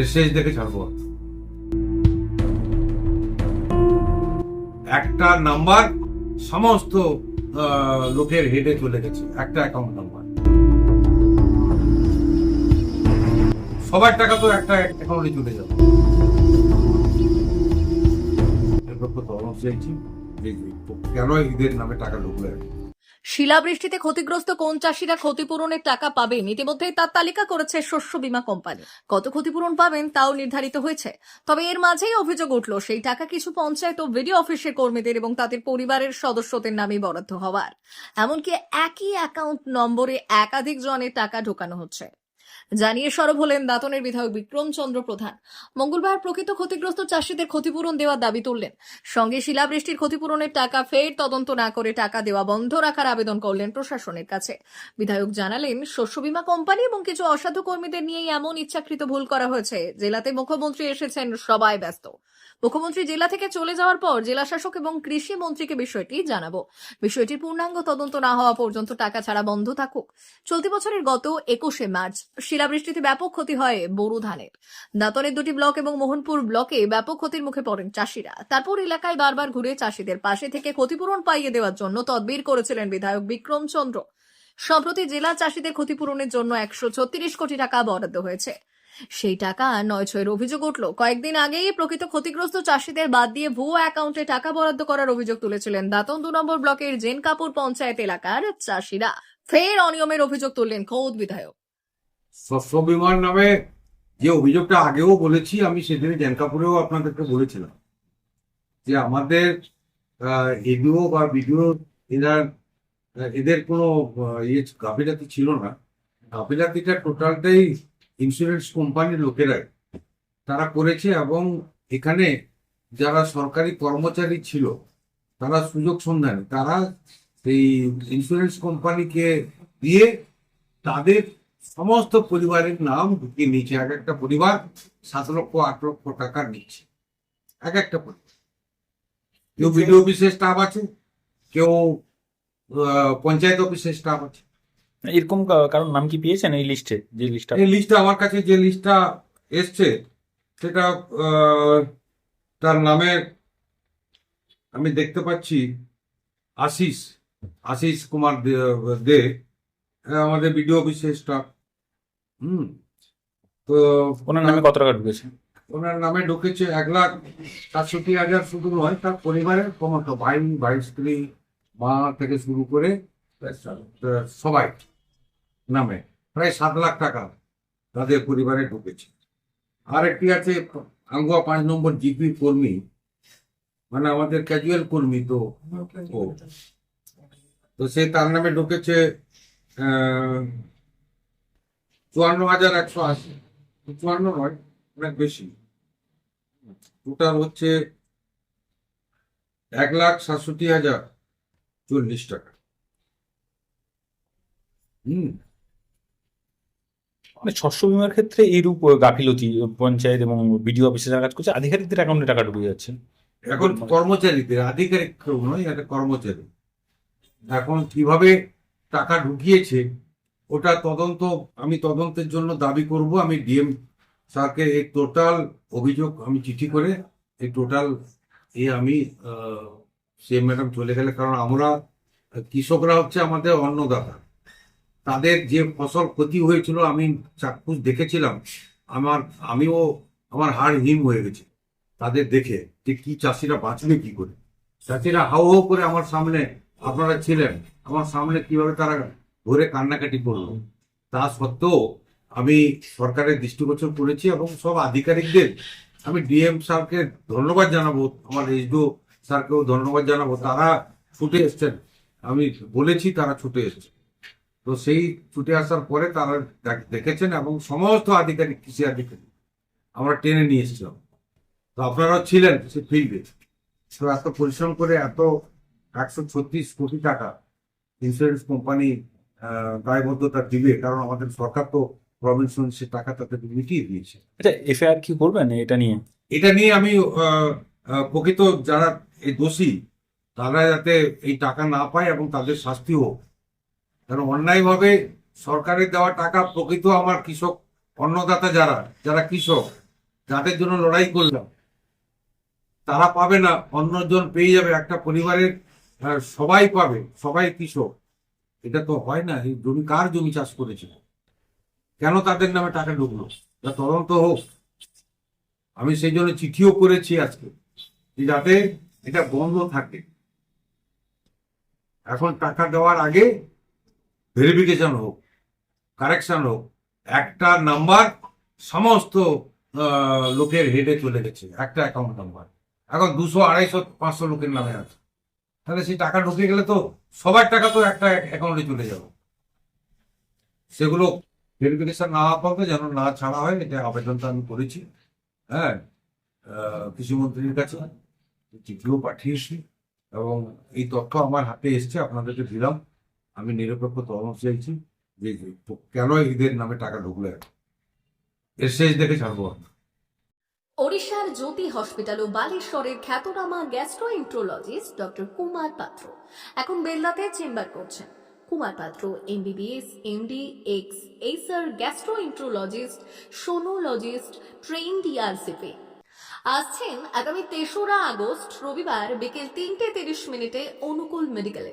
এর শেষ দেখে ছাড়বো। একটা নাম্বার সমস্ত লোকের হেডে চলে গেছে। একটা অ্যাকাউন্ট নাম্বার সবার টাকা তো একটা অ্যাকাউন্টে চলে যাবে। কেন ঈদের নামে টাকা ঢুকলো। শিলাবৃষ্টিতে ক্ষতিগ্রস্ত কোন চাষিরা ক্ষতিপূরণের টাকা পাবেন? ইতিমধ্যে তার তালিকা করেছে শস্য বীমা কোম্পানি। কত ক্ষতিপূরণ পাবেন তাও নির্ধারিত হয়েছে। তবে এর মাঝেই অভিযোগ উঠল, সেই টাকা কিছু পঞ্চায়েত ও ভিডিও অফিসের কর্মীদের এবং তাদের পরিবারের সদস্যদের নামে বরাদ্দ হওয়ার। এমনকি একই অ্যাকাউন্ট নম্বরে একাধিক জনের টাকা ঢোকানো হচ্ছে। জানিয়ে সরব হলেন দাতনের বিধায়ক বিক্রম চন্দ্র প্রধান। মঙ্গলবার প্রকৃত ক্ষতিগ্রস্ত চাষিদের ক্ষতিপূরণ দেওয়ার দাবি তুললেন। সঙ্গে শিলাবৃষ্টির ক্ষতিপূরণের টাকা ফের তদন্ত না করে টাকা দেওয়া বন্ধ রাখার আবেদন করলেন প্রশাসনের কাছে। বিধায়ক জানালেন, শস্য বীমা কোম্পানি এবং কিছু অসাধু কর্মীদের নিয়েই এমন ইচ্ছাকৃত ভুল করা হয়েছে। জেলাতে মুখ্যমন্ত্রী এসেছেন, সবাই ব্যস্ত। মুখ্যমন্ত্রী জেলা থেকে চলে যাওয়ার পর জেলা শাসক এবং কৃষি মন্ত্রীকে বিষয়টি জানাব। বিষয়টির পূর্ণাঙ্গ তদন্ত না হওয়া পর্যন্ত টাকা ছাড়া বন্ধ থাকুক। চলতি বছরের গত একুশে মার্চ শিলাবৃষ্টিতে ব্যাপক ক্ষতি হয় বোরো ধানের। দাঁতনের দুটি ব্লক এবং মোহনপুর ব্লকে ব্যাপক ক্ষতির মুখে পড়েন চাষিরা। তারপর এলাকায় বারবার ঘুরে চাষিদের পাশে থেকে ক্ষতিপূরণ পাইয়ে দেওয়ার জন্য তদবির করেছিলেন বিধায়ক বিক্রম চন্দ্র। সম্প্রতি জেলা চাষিদের ক্ষতিপূরণের জন্য একশো ছত্রিশ কোটি টাকা বরাদ্দ হয়েছে। সেই টাকা নয় ছয়ের অভিযোগ উঠল। কয়েকদিন আগেই প্রকৃত ক্ষতিগ্রস্ত চাষিদের বাদ দিয়ে ভুয়ো অ্যাকাউন্টে টাকা বরাদ্দ করার অভিযোগ তুলেছিলেন দাতন দু নম্বর ব্লকের জেন কাপুর পঞ্চায়েত এলাকার চাষিরা। ফের অনিয়মের অভিযোগ তুললেন খোদ বিধায়ক। শস্য বিমার নামে যে অভিযোগটা আগেও বলেছি, আমি সেদিনে জ্যানকাপুরেও আপনাদেরকে বলেছিলাম যে আমাদের এডিও বা বিডিও এরা, এদের কোনো ইয়ে গাফিলাতি ছিল না। গাফিলাতিটা টোটালটাই ইন্স্যুরেন্স কোম্পানির লোকেরাই। তারা করেছে এবং এখানে যারা সরকারি কর্মচারী ছিল, তারা সুযোগ সন্ধানে, তারা সেই ইন্স্যুরেন্স কোম্পানিকে দিয়ে তাদের সমস্ত পরিবারের নাম ঢুকিয়ে নিয়েছে। এক একটা পরিবার সাত লক্ষ, আট লক্ষ টাকা নিচ্ছে। এক একটা পরিবার। কেউ বিডিও অফিসের স্টাফ আছে, কেউ পঞ্চায়েত অফিসের স্টাফ আছে। এরকম কারণ নাম কি পেয়েছেন এই লিস্টে যে লিস্টটা এই লিস্টটা আমার কাছে যে লিস্টটা এসছে সেটা তার নামে আমি দেখতে পাচ্ছি আশিস আশিস কুমার দে- আমাদের বিডিও অফিসের স্টাফ হুম তো ওনার নামে কত টাকা ঢুকেছে? ওনার নামে ঢুকেছে এক লাখ সাতষট্টি হাজার শুধু নয় তার পরিবারের সমস্ত ভাই ভাই স্ত্রী মা থেকে শুরু করে সবাই। নামে, প্রায় সাত লাখ টাকা তাদের পরিবারে ঢুকেছে। আর একটি আছে, আঙ্গুয়া পাঁচ নম্বর জিপি কর্মী মানে আমাদের ক্যাজুয়াল কর্মী তো। তো সে তার নামে ঢুকেছে চুয়ান্ন হাজার একশো আশি। চুয়ান্ন নয়, অনেক বেশি। টোটাল হচ্ছে এক লাখ সাতষট্টি হাজার চল্লিশ টাকা। হুম। মানে শস্য বিমার ক্ষেত্রে এইরূপ গাফিলতি পঞ্চায়েত এবং বিডিও অফিসে যারা কাজ করছে, আধিকারিকদের অ্যাকাউন্টে টাকা ঢুকে যাচ্ছে। এখন কর্মচারীদের, আধিকারিক নয়, এটা কর্মচারী। এখন কীভাবে টাকা ঢুকিয়েছে, ওটা তদন্ত, আমি তদন্তের জন্য দাবি করব। আমি ডিএম স্যারকে এই টোটাল অভিযোগ, আমি চিঠি করে এই টোটাল এ আমি সিএম ম্যাডাম চলে গেলে, কারণ আমরা কৃষকরা হচ্ছে আমাদের অন্নদাতা। তাদের যে ফসল ক্ষতি হয়েছিল, আমি চাক্ষুষ দেখেছিলাম। আমার, আমিও, আমার হাড় হিম হয়ে গেছে। তাদের দেখে যে কি চাষিরা বাঁচবে কি করে। চাষিরা হাও হাও করে আমার সামনে, আপনারা ছিলেন, আমার সামনে কীভাবে তারা ধরে কান্নাকাটি করল। তা সত্ত্বেও আমি সরকারের দৃষ্টিগোচর করেছি এবং সব আধিকারিকদের, আমি ডিএম স্যারকে ধন্যবাদ জানাব, আমার এইচডিও স্যারকেও ধন্যবাদ জানাব। তারা ছুটে এসছেন। আমি বলেছি তারা ছুটে এসছে তো সেই ছুটে আসার পরে তারা দেখ- দেখেছেন এবং সমস্ত আধিকারিক কৃষি আধিকারিক আমরা টেনে নিয়ে এসেছিলাম। তো আপনারাও ছিলেন সে ফিল্ডে তো এত পরিশ্রম করে এত একশো ছত্রিশ কোটি টাকা ইন্স্যুরেন্স কোম্পানি দায়বদ্ধতা দিবে কারণ আমাদের সরকার তো প্রভিন্স সে টাকা তাদের মিটিয়ে দিয়েছে। আচ্ছা এফআইআর কি করবেন এটা নিয়ে? এটা নিয়ে আমি প্রকৃত যারা এই দোষী তারা যাতে এই টাকা না পায় এবং তাদের শাস্তি হোক। কারণ অন্যায়ভাবে সরকারের দেওয়া টাকা প্রকৃত আমার কৃষক, অন্নদাতা যারা যারা কৃষক, যাদের জন্য লড়াই করলাম, তারা পাবে না, অন্যজন পেয়ে যাবে, একটা পরিবারের সবাই পাবে, সবাই কৃষক। এটা তো হয় না, এই জমি কার জমি চাষ করেছে? কেন তাদের নামে টাকা ঢুকলো? তা তদন্ত হোক। আমি সেই জন্য চিঠিও করেছি আজকে, যে যাতে এটা বন্ধ থাকে। এখন টাকা দেওয়ার আগে ভেরিফিকেশন হোক কারেকশন হোক, একটা নাম্বার সমস্ত লোকের হেডে চলে গেছে, একটা অ্যাকাউন্ট নাম্বার এখন দুশো, আড়াইশো, পাঁচশো লোকের নামে আছে। তাহলে সেই টাকা ঢুকে গেলে তো সবার টাকা তো একটা অ্যাকাউন্টে চলে যাবে। সেগুলো ভেরিফিকেশন না পর্যন্ত যেন না ছাড়া হয়, এটা আবেদনটা আমি করেছি। হ্যাঁ কৃষিমন্ত্রীর কাছে চিঠিও পাঠিয়েছি এবং এই তথ্য আমার হাতে এসছে, আপনাদেরকে দিলাম। আমি নিরপেক্ষ তদন্ত চাইছি যে কেন এদের নামে টাকা ঢুকলো এর শেষ দেখে ছাড়বো ওড়িশার জ্যোতি হসপিটাল ও বালেশ্বরের খ্যাতনামা গ্যাস্ট্রোএন্ট্রোলজিস্ট ডক্টর কুমার পাত্র এখন বেল্লাতে চেম্বার করছেন। Kumar Patra MBBS MD ex এইসার gastroenterologist, sonologist train DRCP আসছেন আগামী তেসরা আগস্ট, রবিবার বিকেল তিনটে তিরিশ মিনিটে অনুকূল মেডিকেলে।